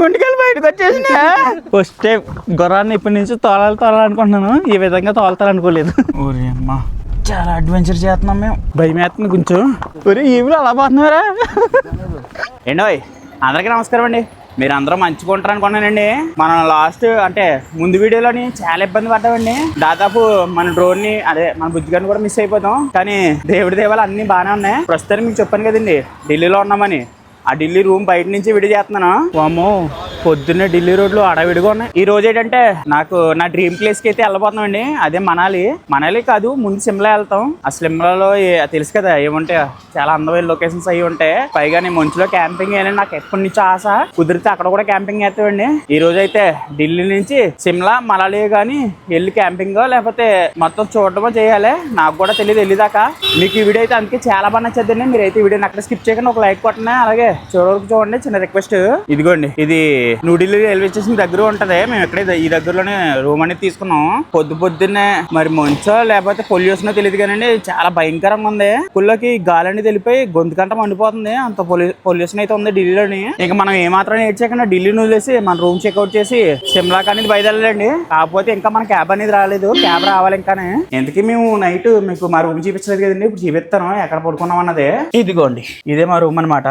గుండెకాయలు బయటకు వచ్చేసిన first time గుర్రాన్ని ఇప్పటి నుంచి తోలాలి తోలాలనుకుంటున్నాను ఈ విధంగా తోలుతారనుకోలేదు. ఊరి అమ్మా చాలా అడ్వెంచర్ చేస్తున్నాం మేము. భయం వేస్తుంది కొంచెం. ఒరే ఈవిలు అలా పోతున్నారా ఏండోయ్ అందరికీ నమస్కారం అండి. మీరు అందరూ మంచిగా ఉంటారు అనుకున్నానండి మనం లాస్ట్ అంటే ముందు వీడియోలోని చాలా ఇబ్బంది పడ్డామండి. దాదాపు మన డ్రోన్ని అదే మన బుజ్జిగారిని కూడా మిస్ అయిపోతాం. కానీ దేవుడి దేవాలు అన్ని బాగానే ఉన్నాయి. ప్రస్తుతానికి మీకు చెప్పాను కదండి ఢిల్లీలో ఉన్నామని. ఆ ఢిల్లీ రూమ్ బయట నుంచి విడి చేస్తున్నాను? పొద్దున్నే ఢిల్లీ రోడ్లు అడవిడిగా ఉన్నాయి. ఈ రోజు ఏంటంటే నాకు నా డ్రీమ్ ప్లేస్కి అయితే వెళ్ళబోతున్నామండి. అదే మనాలి. మనాలి కాదు ముందు సిమ్లా వెళ్తాం. ఆ సిమ్లాలో తెలుసు కదా ఏముంటాయి చాలా అందమైన లొకేషన్స్ అవి ఉంటాయి. పైగా నేను మంచులో క్యాంపింగ్ వేయాలని నాకు ఎప్పటి నుంచో ఆశ. కుదిరితే అక్కడ కూడా క్యాంపింగ్ చేస్తామండి. ఈ రోజు అయితే ఢిల్లీ నుంచి సిమ్లా మనాలి కానీ వెళ్ళి క్యాంపింగ్ లేకపోతే మొత్తం చూడటమో చేయాలి. నాకు కూడా తెలియదు వెళ్ళేదాకా. మీకు ఈ వీడియో అయితే అందుకే చాలా బాగా నచ్చదండి మీరు అయితే ఈ వీడియోని అక్కడ స్కిప్ చేయకుండా ఒక లైక్ కొట్టండి. అలాగే చూడవరకు చూడండి చిన్న రిక్వెస్ట్. ఇదిగోండి ఇది న్యూఢిల్లీ రైల్వే స్టేషన్ దగ్గర ఉంటది. మేము ఇక్కడ ఈ దగ్గరలోనే రూమ్ అనేది తీసుకున్నాం. పొద్దు పొద్దున్నే మరి మంచో లేకపోతే పొల్యూషన్ తెలియదు కానీ చాలా భయంకరంగా ఉంది. కుళ్ళకి గాలి అనేది వెళ్ళిపోయి గొంతు కంట మండిపోతుంది. అంత పొల్యూషన్ అయితే ఉంది ఢిల్లీలోని. ఇంకా మనం ఏమాత్రం ఏడ్చేయకుండా ఢిల్లీ వదిలేసి మన రూమ్ చెక్అవుట్ చేసి సిమ్లాక్ అనేది బయలుదేరాలండి. కాకపోతే ఇంకా మన క్యాబ్ అనేది రాలేదు. క్యాబ్ రావాలి ఇంకానే. ఎందుకు మేము నైట్ మీకు మా రూమ్ చూపించలేదు కదండి. ఇప్పుడు చూపిస్తాను. ఎక్కడ పడుకున్నాం అన్నది. ఇదిగోండి ఇదే మా రూమ్ అనమాట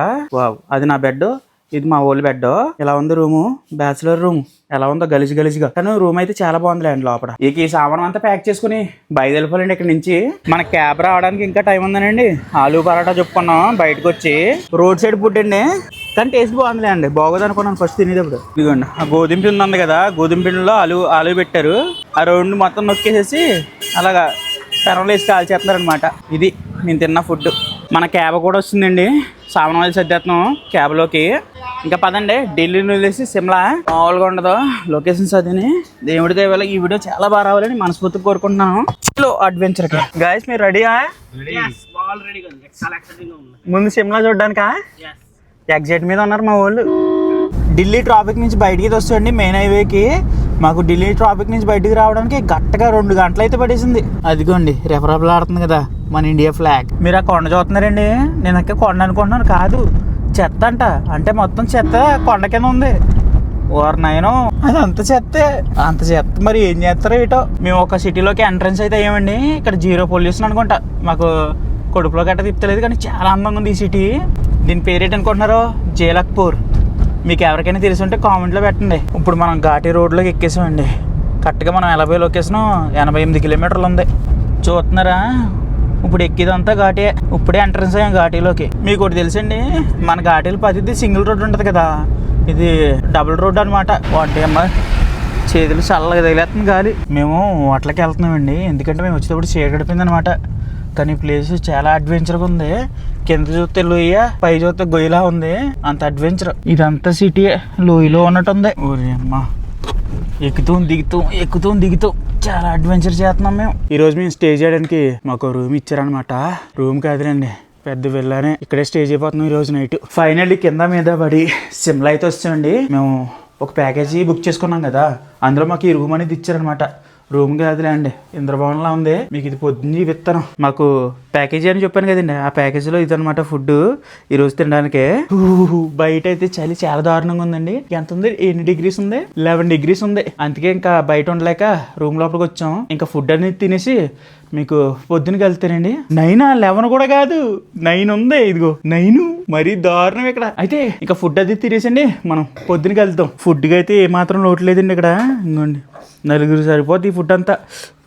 వావ్ అది నా బెడ్ ఇది మా ఓల్డ్ బెడ్ ఇలా ఉంది రూము? Bachelor room. ఎలా ఉందో గలిజు గలిసిగా కానీ రూమ్ అయితే చాలా బాగుందిలేండి లోపల. ఇక ఈ సామాన్ అంతా ప్యాక్ చేసుకుని బయలుదేరిపోలేండి ఇక్కడ నుంచి. మన క్యాబ్ రావడానికి ఇంకా టైం ఉందనండి. ఆలు పరాటా చెప్పుకున్నాం బయటకు వచ్చి రోడ్ సైడ్ ఫుడ్ అండి. కానీ టేస్ట్ బాగుందిలే అండి బాగోదు అనుకున్నాను ఫస్ట్ తినేటప్పుడు. ఇదిగోండి ఆ గోధుమ పిండి ఉంది కదా గోధుమ పిండిలో ఆలు ఆలు పెట్టారు. ఆ రెండు మొత్తం నొక్కేసేసి అలాగా పెరంలో వేసి కాల్చేస్తున్నారనమాట ఇది నేను తిన్న ఫుడ్ మన క్యాబ్ కూడా వస్తుందండి. సామాన్ వాళ్ళు సర్దేస్తున్నాం క్యాబ్లోకి. ఇంకా పదండి ఢిల్లీ వదిలేసి సిమ్లా మామూలుగా ఉండదు. లొకేషన్స్ అదిని దేవుడి దేవాల ఈ వీడియో చాలా బాగా రావాలని మనస్ఫూర్తిగా కోరుకుంటున్నాను. అడ్వెంచర్ గాయస్ మీరు రెడీయా ముందు సిమ్లా చూడడానికా? ఎగ్జైట్ మీద ఉన్నారు మా వాళ్ళు. ఢిల్లీ ట్రాఫిక్ నుంచి బయటికి వస్తుందండి మెయిన్ హైవేకి మాకు ఢిల్లీ ట్రాఫిక్ నుంచి బయటికి రావడానికి గట్టగా రెండు గంటలు అయితే పడేసింది. అదిగోండి రెఫరబుల్ ఆడుతుంది కదా మన ఇండియా ఫ్లాగ్. మీరు ఆ కొండ చూస్తున్నారండి? నేను అక్కడ కొండ అనుకుంటున్నాను కాదు. చెత్త అంట. అంటే మొత్తం చెత్త కొండ కింద ఉంది. ఓర్ నైను అది అంత చెత్తే. అంత చెత్త. మరి ఏం చేస్తారో ఏటో. మేము ఒక సిటీలోకి ఎంట్రన్స్ అయితే అయ్యామండి. ఇక్కడ జీరో పొల్యూషన్ అనుకుంటా. మాకు కొడుకులో గట్ట తిప్పలేదు కానీ చాలా అందంగా ఉంది ఈ సిటీ. దీని పేరు ఏంటి అనుకుంటున్నారు? జేలక్పూర్. మీకు ఎవరికైనా తెలిసి ఉంటే కామెంట్లో పెట్టండి. ఇప్పుడు మనం ఘాటీ రోడ్లోకి ఎక్కేసామండి. కరెక్ట్గా మనం ఎనభై లొకేషన్ ఎనభై ఎనిమిది కిలోమీటర్లు ఉంది. చూస్తున్నారా? ఇప్పుడు ఎక్కిదంతా ఘాటే. ఇప్పుడే ఎంట్రన్స్ అయ్యాం ఘాటీలోకి. మీకు ఒకటి తెలుసండి? మన ఘాటీలు పదిది సింగిల్ రోడ్ ఉంటుంది కదా. ఇది డబుల్ రోడ్ అనమాట వాటి అమ్మ చేతులు చల్లగా తగిలేస్తుంది గాలి. మేము హోటల్కి వెళ్తున్నామండి. ఎందుకంటే మేము వచ్చేటప్పుడు చీకడిపోయింది అనమాట కానీ ప్లేస్ చాలా అడ్వెంచర్గా ఉంది. కింద చూస్తే లోయ పై చూస్తే గొయ్యలా ఉంది. అంత అడ్వెంచర్ ఇదంతా సిటీ లోయలో ఉన్నట్టు ఉంది ఊరి అమ్మా. ఎక్కుతూ దిగుతూ ఎక్కుతూ దిగుతూ. చాలా అడ్వెంచర్ చేస్తున్నాం మేము. ఈరోజు మేము స్టే చేయడానికి మాకు రూమ్ ఇచ్చారనమాట రూమ్ కాదులండి. పెద్ద వెళ్ళానే ఇక్కడే స్టే చేయబోతున్నాం ఈరోజు నైట్ ఫైనల్లీ కింద మీద పడి సిమ్లా అయితే వచ్చామండి. మేము ఒక ప్యాకేజీ బుక్ చేసుకున్నాం కదా. అందులో మాకు ఈ రూమ్ అనేది ఇచ్చారనమాట రూమ్ కాదులే అండి ఇంద్రభవన్లో ఉంది. మీకు ఇది పొద్దున్న విత్తనం. మాకు ప్యాకేజీ అని చెప్పాను కదండి. ఆ ప్యాకేజీలో ఇదనమాట ఫుడ్ ఈరోజు తినడానికి. బయట అయితే చలి చాలా దారుణంగా ఉందండి. ఎంత ఉంది? ఎన్ని డిగ్రీస్ ఉంది? లెవెన్ డిగ్రీస్ ఉంది. అందుకే ఇంకా బయట ఉండలేక రూమ్ లోపలికి వచ్చాం. ఇంకా ఫుడ్ అనేది తినేసి మీకు పొద్దునకి వెళ్తానండి నైన్? లెవెన్ కూడా కాదు. నైన్ ఉంది. ఇదిగో. నైన్. మరీ దారుణం ఇక్కడ. అయితే ఇంకా ఫుడ్ అది తినేసండి. మనం పొద్దునకి వెళ్తాం ఫుడ్కి అయితే ఏమాత్రం లోటు లేదండి ఇక్కడ. ఇంకోండి నలుగురు సరిపోద్ది ఈ ఫుడ్ అంతా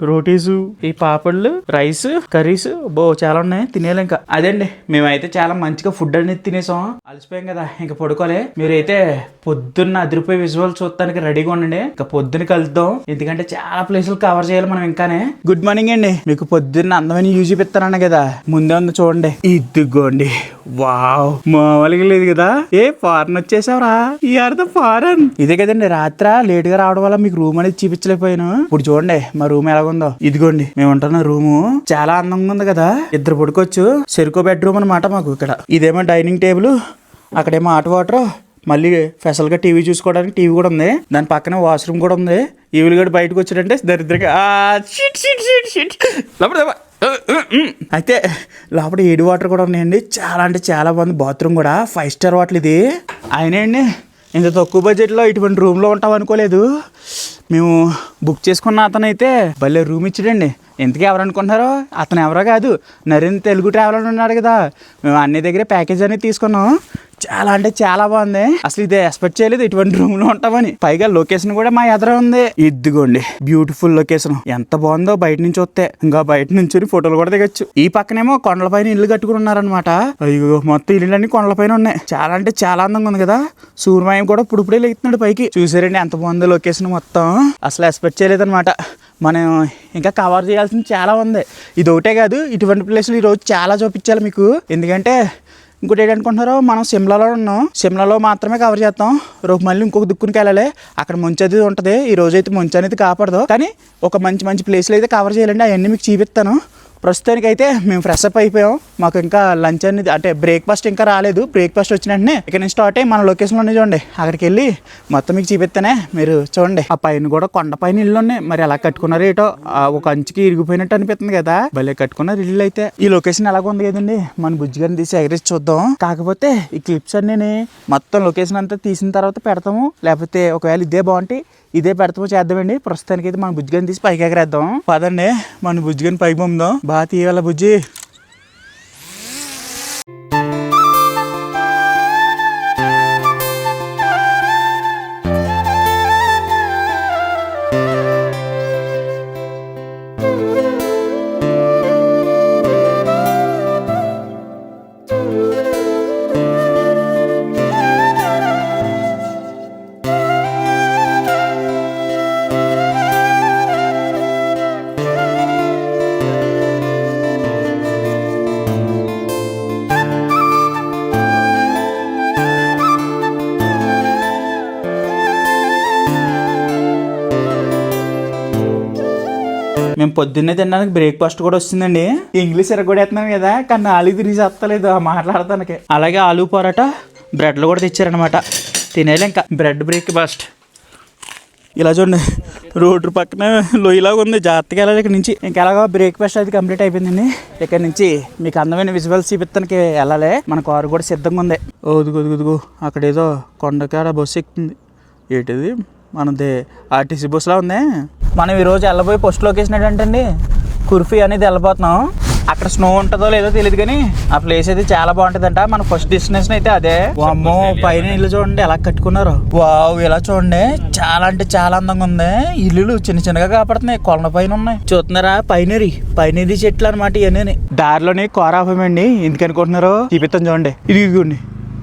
రోటీసు ఈ పాపళ్ళు రైస్ కర్రీస్ బో చాలా ఉన్నాయి. తినేయాలి ఇంకా. అదండి మేమైతే చాలా మంచిగా ఫుడ్ అనేది తినేసాం. అలసిపోయాం కదా ఇంకా పడుకోలే. మీరైతే పొద్దున్న అదిరిపోయి విజువల్ చూడటానికి రెడీగా ఉండండి. ఇంకా పొద్దున్న కలుద్దాం. ఎందుకంటే చాలా ప్లేసులు కవర్ చేయాలి మనం ఇంకానే. గుడ్ మార్నింగ్ అండి. మీకు పొద్దున్న అందమైన యూజ్ చూపిస్తానన్న కదా. ముందే ఉంది చూడండి. ఇదిగోండి. వావ్ మామూలుగా లేదు కదా. ఏ ఫారెన్ వచ్చేసావరా? ఈ అర్థం ఫారెన్ ఇదే కదండి రాత్ర లేట్గా రావడం వల్ల మీకు రూమ్ అనేది చూపించలేకపోయాను. ఇప్పుడు చూడండి మా రూమ్ ఉందో? ఇదిగోండి మేము ఉంటున్న రూము చాలా అందంగా ఉంది కదా. ఇద్దరు పడుకోవచ్చు. సెరుకో బెడ్రూమ్ అనమాట మాకు ఇక్కడ. ఇదేమో డైనింగ్ టేబుల్ అక్కడేమో ఆట వాటర్ మళ్ళీ స్పెషల్గా టీవీ చూసుకోవడానికి టీవీ కూడా ఉంది. దాని పక్కన వాష్రూమ్ కూడా ఉంది. ఈవిలు గడు బయటకు వచ్చాడంటే దరిద్రగా అయితే లోపల ఏడు వాటర్ కూడా ఉన్నాయండి. చాలా అంటే చాలా బాగుంది. బాత్రూమ్ కూడా ఫైవ్ స్టార్ వాటర్ ఇది. అయినా అండి ఇంత తక్కువ బడ్జెట్లో ఇటువంటి రూమ్లో ఉంటాం అనుకోలేదు. మేము బుక్ చేసుకున్న అతను అయితే భలే రూమ్ ఇచ్చాడండి. ఎందుకు ఎవరు అనుకుంటున్నారో అతను ఎవరో కాదు. నరేంద్ర తెలుగు ట్రావెలర్ ఉన్నాడు కదా. మేము అన్ని దగ్గర ప్యాకేజ్ అనేది తీసుకున్నాం. చాలా అంటే చాలా బాగుంది. అసలు ఇది ఎక్స్పెక్ట్ చేయలేదు ఇటువంటి రూమ్లో ఉంటామని. పైగా లొకేషన్ కూడా మా ఎదుర ఉంది. ఇదిగోండి బ్యూటిఫుల్ లొకేషన్ ఎంత బాగుందో బయట నుంచి వస్తే. ఇంకా బయట నుంచి ఫోటోలు కూడా దిగచ్చు. ఈ పక్కనేమో కొండలపైన ఇల్లు కట్టుకుని ఉన్నారనమాట అయ్యో మొత్తం ఇల్లులన్నీ కొండలపైన ఉన్నాయి. చాలా అంటే చాలా అందంగా ఉంది కదా. సూర్యమయం కూడా ఇప్పుడు ఇప్పుడే పైకి. చూసారండి ఎంత బాగుందో లొకేషన్ మొత్తం. అసలు ఎక్స్పెక్ట్ చేయలేదన్నమాట. మనం ఇంకా కవర్ చేయాల్సింది చాలా ఉంది. ఇది ఒకటే కాదు ఇటువంటి ప్లేస్లు ఈరోజు చాలా చూపించాలి మీకు. ఎందుకంటే ఇంకోటి ఏంటనుకుంటున్నారు మనం సిమ్లాలో ఉన్నాం. సిమ్లాలో మాత్రమే కవర్ చేస్తాం. రేపు మళ్ళీ ఇంకొక దిక్కునికి వెళ్ళాలి. అక్కడ మంచి అది ఉంటుంది. ఈ రోజు అయితే మంచి అనేది కాపాడదు. కానీ ఒక మంచి మంచి ప్లేస్లు అయితే కవర్ చేయాలండి. అవన్నీ మీకు చూపిస్తాను. ప్రస్తుతానికి అయితే మేము ఫ్రెష్ అప్ అయిపోయాం. మాకు ఇంకా లంచ్ అనేది అంటే బ్రేక్ఫాస్ట్ ఇంకా రాలేదు. బ్రేక్ఫాస్ట్ వచ్చిన వెంటనే ఇక్కడ నుంచి స్టార్ట్ అయ్యి మన లొకేషన్లోనే చూడండి. అక్కడికి వెళ్ళి మొత్తం మీకు చూపిస్తానే మీరు చూడండి. ఆ పైన కూడా కొండ పైన ఇల్లు ఉన్నాయి. మరి ఎలా కట్టుకున్నారు ఏటో ఒక అంచుకి ఇరిగిపోయినట్టు అనిపిస్తుంది కదా. భలే కట్టుకున్నారు ఇల్లు అయితే. ఈ లొకేషన్ ఎలాగ ఉంది కదండి? మన బుజ్జి గారిని తీసి ఎగరేసి చూద్దాం. కాకపోతే ఈ క్లిప్స్ అన్నీ మొత్తం లొకేషన్ అంతా తీసిన తర్వాత పెడతాము. లేకపోతే ఒకవేళ ఇదే బాగుంటే ఇదే పెడతామో చేద్దామండి. ప్రస్తుతానికి అయితే మన బుజ్జిగాని తీసి పైకి ఎగరేద్దాం. పదండి మన బుజ్జిగాని పైకి పంపుదాం బాగా తీయాల బుజ్జి? మేము పొద్దున్నే తినడానికి బ్రేక్ఫాస్ట్ కూడా వస్తుందండి. ఇంగ్లీష్ ఎరగొడేస్తున్నాను కదా కానీ నాలుగు తిరిగి చెప్తలేదు మాట్లాడతానికి. అలాగే ఆలు పరోటా బ్రెడ్లు కూడా తెచ్చారనమాట తినేలే ఇంకా. బ్రెడ్ బ్రేక్ఫాస్ట్ ఇలా చూడండి రోడ్డు పక్కన లోయలాగా ఉంది. జాగ్రత్తగా వెళ్ళాలి ఇక్కడ నుంచి. ఇంకా ఎలాగో బ్రేక్ఫాస్ట్ అది కంప్లీట్ అయిపోయిందండి. ఇక్కడ నుంచి మీకు అందమైన విజువల్స్ చూపిస్తానికి వెళ్ళాలి. మన కారు కూడా సిద్ధంగా ఉంది. ఓదుగు ఒదుగు అక్కడ ఏదో కొండకాడ బస్సు ఎక్కుతుంది. ఏంటిది? మనది ఆర్టీసీ బస్సులా ఉంది. మనం ఈరోజు వెళ్ళబోయే ఫస్ట్ లొకేషన్ ఏంటంటే కుర్ఫీ అనేది వెళ్ళిపోతున్నాం అక్కడ స్నో ఉంటుందో లేదో తెలియదు కానీ ఆ ప్లేస్ అయితే చాలా బాగుంటుందంట. మన ఫస్ట్ డెస్టినేషన్ అయితే అదే. అమ్మో పైన ఇల్లు చూడండి ఎలా కట్టుకున్నారు. వావ్ ఇలా చూడండి. చాలా అంటే చాలా అందంగా ఉంది. ఇల్లులు చిన్న చిన్నగా కాపాడుతున్నాయి కొలన పైన ఉన్నాయి. చూస్తున్నారా? పైనరి పైనరి చెట్లు అనమాట ఇవన్నీ దారిలోనే కార్ ఆపమండి ఎందుకు అనుకుంటున్నారు చూపిస్తాను చూడండి. ఇది ఇదిగోండి.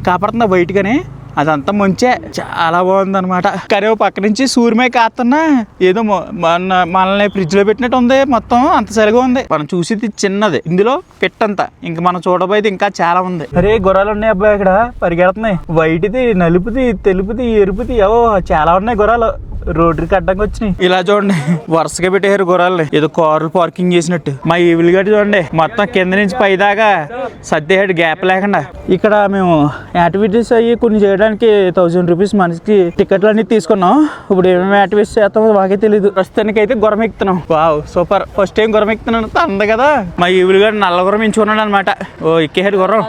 కాపాడుతుందా బయటకని? అదంతా ముంచే. చాలా బాగుంది అనమాట కానీ పక్క నుంచి సూర్యమే కాస్తున్నా ఏదో మన మనల్ని ఫ్రిడ్జ్లో పెట్టినట్టు ఉంది మొత్తం అంత సరిగా ఉంది. మనం చూసేది చిన్నది. ఇందులో పెట్టంత. ఇంకా మనం చూడబోయేది ఇంకా చాలా ఉంది. అరే గుర్రాలు ఉన్నాయి అబ్బాయి ఇక్కడ. పరిగెడుతున్నాయి. వైట్ది నలుపుది తెలుపుది ఎరుపుది ఏవో చాలా ఉన్నాయి గుర్రాలు. రోడ్డుకి అడ్డంగా వచ్చినాయి. ఇలా చూడండి. వరుసగా పెట్టారు గుర్రాలని. ఏదో కార్లు పార్కింగ్ చేసినట్టు. మా ఈవిల్ గట్టి చూడండి. మొత్తం కింద నుంచి పై దాకా సర్దేహాడు గ్యాప్ లేకుండా. ఇక్కడ మేము యాక్టివిటీస్ అవి కొన్ని చేయడానికి థౌజండ్ రూపీస్ మనిషికి టికెట్లు అన్ని తీసుకున్నాం. ఇప్పుడు ఏమేమి యాక్టివిటీస్ చేస్తామో మాకే తెలియదు ప్రస్తుతానికి అయితే గుర్రం ఎక్కుతున్నాం వావ్ సూపర్ ఫస్ట్ టైం గుర్రం ఎక్కుతున్నాను అంద కదా. మా ఈవిల్ గారు నల్ల గుర్రం ఎంచుకున్నాడు అనమాట ఓ ఎక్కేహాడు గుర్రం.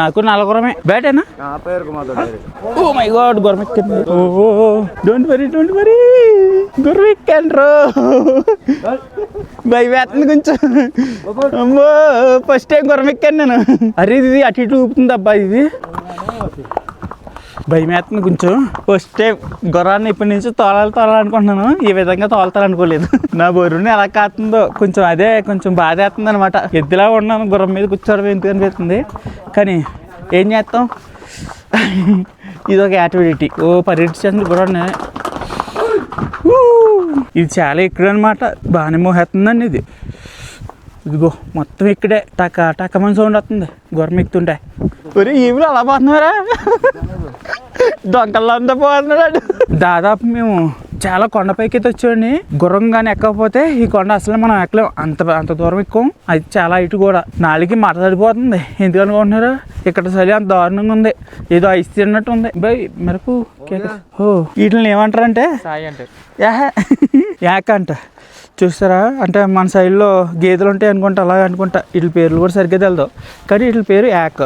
నాకు నల్ల గుర్రమే బేటేనా ఓ మై గాడ్ గుర్రం ఎక్కింది oh don't worry don't worry గుర్రం ఎక్కాను రో భయవేస్తుంది కొంచెం. అమ్మో ఫస్ట్ టైం గుర్రం ఎక్కాను నేను. అరే ఇది అటు ఇటు ఊపుతుంది అబ్బా ఇది. భయమేస్తుంది కొంచెం. ఫస్ట్ టైం గుర్రాన్ని ఇప్పటి నుంచి తోలాలి తోలాలనుకుంటున్నాను ఈ విధంగా తోలుతారనుకోలేదు. నా బొర్రుని ఎలా కాస్తుందో కొంచెం అదే కొంచెం బాధ వేస్తుంది అనమాట ఎద్దులా ఉన్నాను గుర్రం మీద కూర్చోవడం ఎందుకు అనిపిస్తుంది? కానీ ఏం చేస్తాం? ఇది ఒక యాక్టివిటీ. ఓ పర్యటించేందుకు గుర్రాన్ని ఇది చాలా ఎక్కువ అనమాట బాగానే మోహేస్తుందండి ఇది. ఇదిగో మొత్తం ఇక్కడే. టక టకమని సౌండ్ వస్తుంది. గుర్రం ఎక్కుతుంటే ఒరే ఈవిలు అలా పోతున్నారా దొంగల్లో అంతా పోతున్నాడు దాదాపు మేము చాలా కొండపైకి అయితే వచ్చామండి గుర్రం కానీ ఎక్కకపోతే ఈ కొండ అసలు మనం ఎక్కలేం. అంత అంత దూరం ఎక్కువ. అది చాలా ఇటు కూడా. నాలుగు మట సరిపోతుంది. ఎందుకు అనుకుంటున్నారు? ఇక్కడ చలి అంత దారుణంగా ఉంది. ఏదో ఐస్ తిన్నట్టు ఉంది. బై మెరుపు కేక ఓ వీటిని ఏమంటారంటే? సాయి అంటే యాహ. యాక అంట. చూస్తారా? అంటే మన సైడ్లో గేదెలు ఉంటాయి అనుకుంటా అలా అనుకుంటా. వీటి పేర్లు కూడా సరిగ్గా తెలదు. కానీ వీటి పేరు యాక్.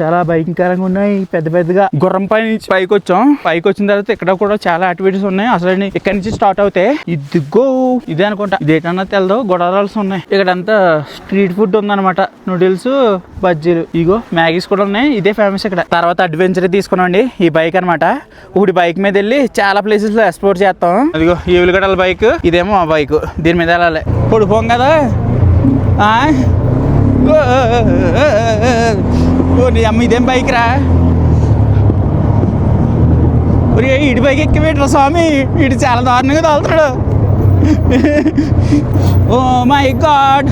చాలా భయంకరంగా ఉన్నాయి. పెద్ద పెద్దగా. గుర్రం పై నుంచి పైకి వచ్చాం పైకి వచ్చిన తర్వాత ఇక్కడ కూడా చాలా యాక్టివిటీస్ ఉన్నాయి. అసలు ఇక్కడ నుంచి స్టార్ట్ అవుతాయి. ఇదిగో ఇదే అనుకుంటా. ఇదేటన్నా తెలదు గొడవరాల్సి ఉన్నాయి. ఇక్కడ అంతా స్ట్రీట్ ఫుడ్ ఉందన్నమాట. నూడిల్స్ బజ్జీలు. ఇగో మ్యాగీస్ కూడా ఉన్నాయి. ఇదే ఫేమస్ ఇక్కడ. తర్వాత అడ్వెంచర్ తీసుకున్నాండి ఈ బైక్ అనమాట ఇప్పుడు బైక్ మీద వెళ్ళి చాలా ప్లేసెస్లో ఎక్స్ప్లోర్ చేస్తాం. అదిగో ఈ బైక్ ఇదేమో ఆ బైక్ దీని మీద వెళ్ళాలి. పడిపోం కదా? ఆ? అమ్మ ఇదేం బైక్ రా? ఒరే ఇటు బైక్ ఎక్కి స్వామి. ఇటు చాలా దారుణంగా తోలుతున్నాడు ఓ మై గాడ్.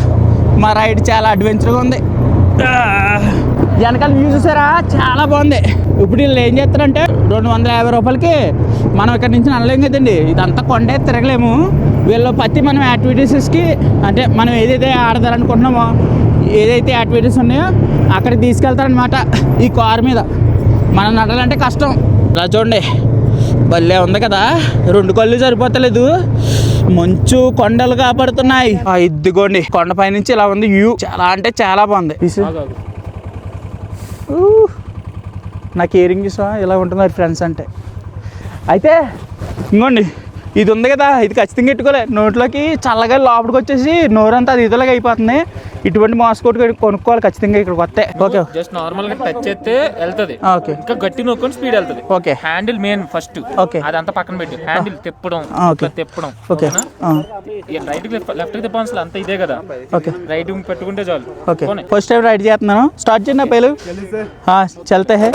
మా రైడ్ చాలా అడ్వెంచర్గా ఉంది. వెనకాల వ్యూ చూసారా? చాలా బాగుంది. ఇప్పుడు వీళ్ళు ఏం చేస్తారంటే రెండు వందల యాభై రూపాయలకి మనం ఇక్కడ నుంచి నడలేం కదండి. ఇదంతా కొండే తిరగలేము. వీళ్ళు ప్రతి మనం యాక్టివిటీసెస్కి అంటే మనం ఏదైతే ఆడదారనుకుంటున్నామో ఏదైతే యాక్టివిటీస్ ఉన్నాయో అక్కడికి తీసుకెళ్తారనమాట ఈ కార్ మీద. మనం నడాలంటే కష్టం. ఇలా చూడండి. భలే ఉంది కదా. రెండు కళ్ళు సరిపోతలేదు. మంచు కొండలు కాపాడుతున్నాయి. ఆ, ఇదిగోండి. కొండపై నుంచి ఇలా ఉంది వ్యూ. చాలా అంటే చాలా బాగుంది. తీసు. ఊ. నా కేరింగ్ చూసా ఇలా ఉంటున్నారు ఫ్రెండ్స్ అంటే. అయితే ఇంకోండి. ఇది ఉంది కదా ఇది ఖచ్చితంగా పెట్టుకోలేదు నోట్లోకి చల్లగా లోపలికి వచ్చేసి నోరంతా అది ఇదిలాగా అయిపోతుంది. ఇటువంటి మాస్క్ ఒకటి కొనుక్కోవాలి ఖచ్చితంగా ఇక్కడ వస్తే. ఓకే. జస్ట్ నార్మల్గా టచ్ చేస్తే వెళ్తుంది. ఓకే. ఇంకా గట్టి నొక్కుని స్పీడ్ వెళ్తుంది. Okay. Handle main first okay. అదంతా పక్కన పెట్టి. హ్యాండిల్ తిప్పడం ఓకే. తిప్పడం. ఓకే. రైట్ లెఫ్ట్కి తిప్పాల్సిన అంత ఇదే కదా. ఓకే. రైట్ పెట్టుకుంటే చాలు. ఓకే. ఫస్ట్ టైం రైట్ చేస్తున్నాను. స్టార్ట్ చేయండి నా పేరు చల్తే హే.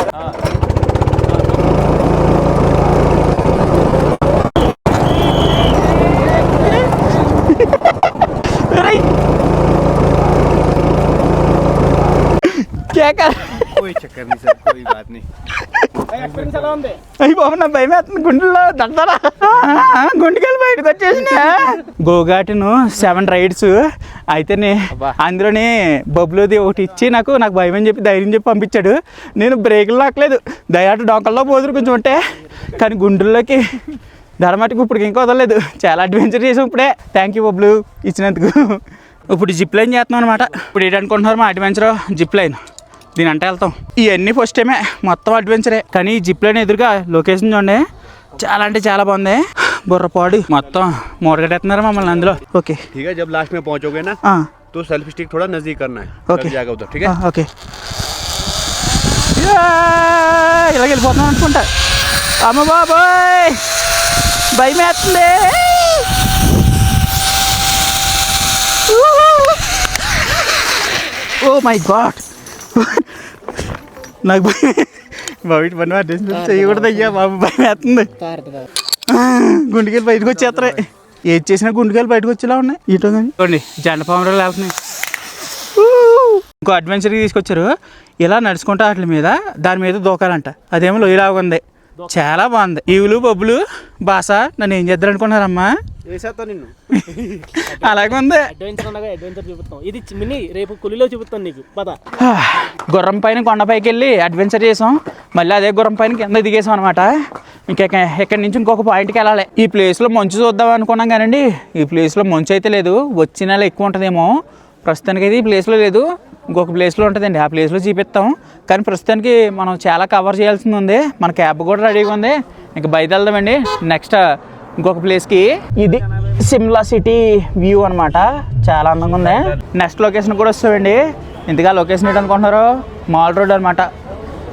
क्या कर कोई चक्कर नहीं सर कोई बात नहीं అయ్యి బాబు నా భయం వేస్తుంది గుండెల్లో దడదరా గుండెకెళ్ళి బయటకు వచ్చేసిన గోఘాటును సెవెన్ రైడ్స్ అయితేనే అందులోనే బబ్బులోది ఒకటి ఇచ్చి నాకు నాకు భయం అని చెప్పి ధైర్యం చెప్పి పంపించాడు నేను బ్రేకులు లాక్కలేదు దయాటు డొంకల్లో పోదురు కొంచెం ఉంటే కానీ గుండెల్లోకి ధరమటికి ఇప్పుడు ఇంకా వదలలేదు చాలా అడ్వెంచర్ చేసాం ఇప్పుడే థ్యాంక్ యూ బబ్లు ఇచ్చినందుకు ఇప్పుడు జిప్ లైన్ చేస్తున్నాం అనమాట ఇప్పుడు ఏంటనుకుంటున్నారు మా అడ్వెంచర్ జిప్ లైన్ దీని అంటే వెళ్తాం ఇవన్నీ ఫస్ట్ టైమే మొత్తం అడ్వెంచరే కానీ ఈ జిప్ లైన్ ఎదురుగా లొకేషన్ చూడండి చాలా అంటే చాలా బాగుంది బుర్రపాడు మొత్తం మూడగట్టేస్తున్నారు మమ్మల్ని అందులో ఓకే ठीक है जब लास्ट में पहुंचोगे ना ఆ, तो सेल्फी स्टिक थोड़ा नजदीक करना है ओके। लग जाएगा उधर ठीक है ఆ, ఓకే యా, ఇలాగ వెళ్ళిపోతున్నాం అనుకుంటా అమ్మ బాబాయ్ భయం వేస్తుంది ఓ మై గాడ్ నాకు ఇటు పని అడ్రస్ చేయకూడదు అయ్యా బాబు భయం వేస్తుంది. గుండెకాయలు బయటకు వచ్చేస్తాయి ఏది చేసినా గుండెకాయలు బయటకు వచ్చేలా ఉన్నాయి. ఇటో కానీ. చూడండి జెండ పాములు వెళ్తున్నాయి! ఇంకో అడ్వెంచర్కి తీసుకొచ్చారు. ఇలా నడుచుకుంటా వాటి మీద దాని మీద దూకాలంట. అదేమో లొయ్యలాగా ఉంది. చాలా బాగుంది. ఈవులు బొబ్బులు భాష నన్ను ఏం చేద్దరు అనుకున్నారమ్మా వేసేస్తా నిన్ను. అలాగే ఉంది అడ్వెంచర్ అడ్వెంచర్ చూపిస్తాం. ఇది మిని రేపు కులిలో చూపిస్తాను నీకు. పద. గుర్రం పైన కొండపైకి వెళ్ళి అడ్వెంచర్ చేసాం. మళ్ళీ అదే గుర్రం పైన కింద దిగేసాం అనమాట ఇంకా ఇక్కడ నుంచి ఇంకొక పాయింట్కి వెళ్ళాలి. ఈ ప్లేస్లో మంచు చూద్దాం అనుకున్నాం కానండి. ఈ ప్లేస్లో మంచు అయితే లేదు. వచ్చి నెల ఎక్కువ ఉంటుందేమో. ప్రస్తుతానికి అయితే ఈ ప్లేస్లో లేదు. ఇంకొక ప్లేస్లో ఉంటుందండి. ఆ ప్లేస్లో చూపిస్తాం. కానీ ప్రస్తుతానికి మనం చాలా కవర్ చేయాల్సింది ఉంది. మన క్యాబ్ కూడా రెడీగా ఉంది. ఇంకా బయట వెళ్దామండి నెక్స్ట్ ఇంకొక ప్లేస్కి ఇది సిమ్లా సిటీ వ్యూ అనమాట చాలా అందంగా ఉంది. నెక్స్ట్ లొకేషన్ కూడా వస్తామండి. ఇంతగా లొకేషన్ ఏంటి అనుకుంటున్నారు మాల్ రోడ్ అనమాట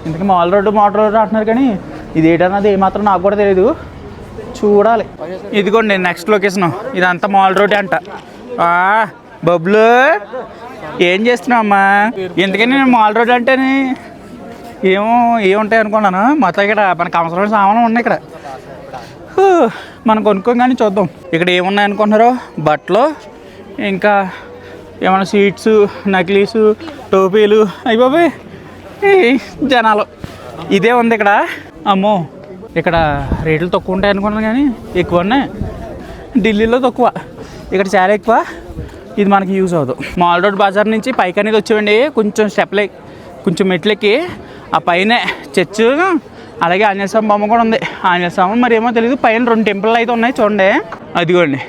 ఇంతకీ మాల్ రోడ్డు మాల్ రోడ్ అంటున్నారు కానీ ఇది ఏంటన్నది ఏమాత్రం నాకు కూడా తెలియదు చూడాలి. ఇదిగోండి నెక్స్ట్ లొకేషన్ ఇదంతా మాల్ రోడ్ అంట. బబ్లు ఏం చేస్తున్నావు అమ్మా ఎందుకని నేను మాల్ రోడ్ అంటేనే ఏమో ఏముంటాయి అనుకున్నాను. మొత్తం ఇక్కడ మనకు అవసరమైన సామాన్లు ఉన్నాయి ఇక్కడ. మనం కొనుక్కోగానే చూద్దాం. ఇక్కడ ఏమున్నాయి అనుకుంటున్నారు బట్టలు ఇంకా ఏమైనా స్వీట్స్ నక్లీసు టోపీలు. అయ్యి బాబాయ్. జనాలు. ఇదే ఉంది ఇక్కడ. అమ్మో ఇక్కడ రేట్లు తక్కువ ఉంటాయి అనుకున్నాను కానీ ఎక్కువ ఉన్నాయి. ఢిల్లీలో తక్కువ. ఇక్కడ చాలా ఎక్కువ. ఇది మనకి యూజ్ అవ్వదు. మాల్ రోడ్ బజార్ నుంచి పైకి అనేది వచ్చేవండి. కొంచెం స్టెప్లే కొంచెం మెట్లెక్కి. ఆ పైన చర్చ్. అలాగే ఆంజనేయ స్వామి బొమ్మ కూడా ఉంది. ఆంజనేయ స్వామి మరి ఏమో తెలియదు పైన రెండు టెంపుల్ అయితే ఉన్నాయి చూడండి. అదిగోండి.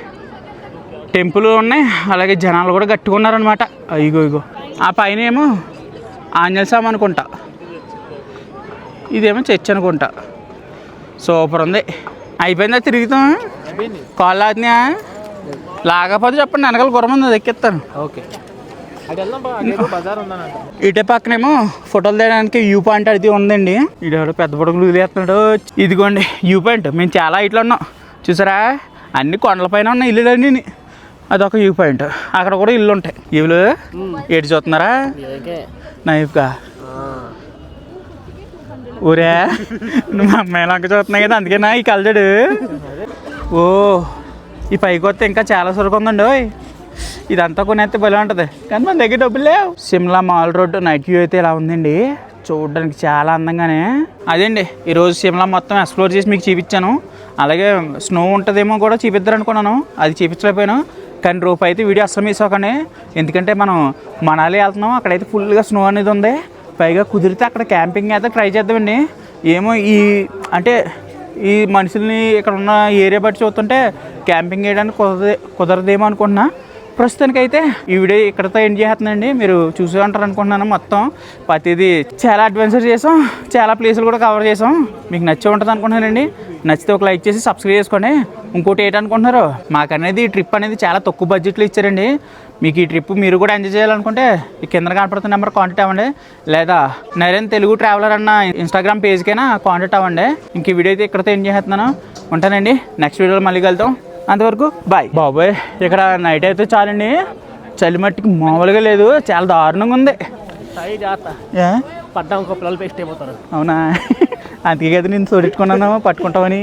టెంపుల్ ఉన్నాయి. అలాగే జనాలు కూడా కట్టుకున్నారనమాట ఇగో ఇగో ఆ పైన ఏమో ఆంజనేయ స్వామి అనుకుంటా. ఇదేమో చర్చ్ అనుకుంటా. సూపర్ ఉంది. అయిపోయిందా తిరుగుతాం? కాళ్ళు ఆదినా లాగకపోతే చెప్పండి. వెనకాల గుర్రం ఉంది. అది ఎక్కిస్తాను. ఓకే. ఇటే పక్కనేమో ఫోటోలు తీయడానికి వ్యూ పాయింట్ అది ఉందండి. ఇటు పెద్ద పొడుగులు తీస్తున్నాడు ఇదిగోండి వ్యూ పాయింట్. మేము చాలా ఇట్లా ఉన్నాం. చూసారా? అన్ని కొండల పైన ఉన్న ఇల్లులన్నీ అదొక వ్యూ పాయింట్. అక్కడ కూడా ఇల్లు ఉంటాయి. ఇల్లు ఏడు చూస్తున్నారా? ఏకే నైఫ్గా. ఊరే? నువ్వు మా అమ్మాయి లంక చూస్తున్నాయి కదా అందుకేనా ఈ కలజడు ఓ ఈ పైకి వస్తే ఇంకా చాలా సరుకు ఉందండి ఓయ్. ఇదంతా కొనేస్తే భలే ఉంటుంది. కానీ మన దగ్గర డబ్బులు లేవు. Shimla Mall Road night view అయితే ఇలా ఉందండి. చూడడానికి చాలా అందంగానే. అదేండి ఈరోజు సిమ్లా మొత్తం ఎక్స్ప్లోర్ చేసి మీకు చూపించాను. అలాగే స్నో ఉంటుందేమో కూడా చూపిద్దరు అనుకున్నాను అది చూపించలేకపోయాను. కానీ రూపాయి అయితే వీడియో అస్సలు మిస్ అవ్వకండి. ఎందుకంటే మనం మనాలి వెళ్తున్నాం. అక్కడైతే ఫుల్గా స్నో అనేది ఉంది. పైగా కుదిరితే అక్కడ క్యాంపింగ్ అయితే ట్రై చేద్దామండి. ఏమో ఈ అంటే ఈ మనుషుల్ని ఇక్కడ ఉన్న ఏరియా బట్టి చూస్తుంటే క్యాంపింగ్ చేయడానికి కుదరదే కుదరదేమో అనుకుంటున్నా. ప్రస్తుతానికైతే ఈ వీడియో ఇక్కడతో ఎండ్ చేస్తున్నానండి మీరు చూసే ఉంటారు అనుకుంటున్నాను మొత్తం. ప్రతిదీ చాలా అడ్వెంచర్ చేసాం. చాలా ప్లేసులు కూడా కవర్ చేసాం. మీకు నచ్చే ఉంటుంది అనుకుంటున్నానండి. నచ్చితే ఒక లైక్ చేసి సబ్స్క్రైబ్ చేసుకోండి. ఇంకోటి ఏంటనుకుంటున్నారు? మాకనేది ఈ ట్రిప్ అనేది చాలా తక్కువ బడ్జెట్లో ఇచ్చారండి. మీకు ఈ ట్రిప్ మీరు కూడా ఎంజాయ్ చేయాలనుకుంటే ఈ కింద కనపడుతున్న నెంబర్ కాంటాక్ట్ అవ్వండి. లేదా నరేన్ తెలుగు ట్రావెలర్ అన్న ఇన్స్టాగ్రామ్ పేజ్కైనా కాంటాక్ట్ అవ్వండి. ఇంక ఈ వీడియో అయితే ఇక్కడతో ఎండ్ చేస్తున్నాను. ఉంటానండి. నెక్స్ట్ వీడియోలో మళ్ళీ కలుద్దాం. అంతవరకు బాయ్. బాబాయ్ ఇక్కడ నైట్ అయితే చాలండి. చలి మట్టికి మామూలుగా లేదు చాలా దారుణంగా ఉంది? పడ్డా పిల్లలు పేస్ట్ అయిపోతారు. అవునా? అందుకే కదా నేను చూడెట్టుకున్నాను పట్టుకుంటామని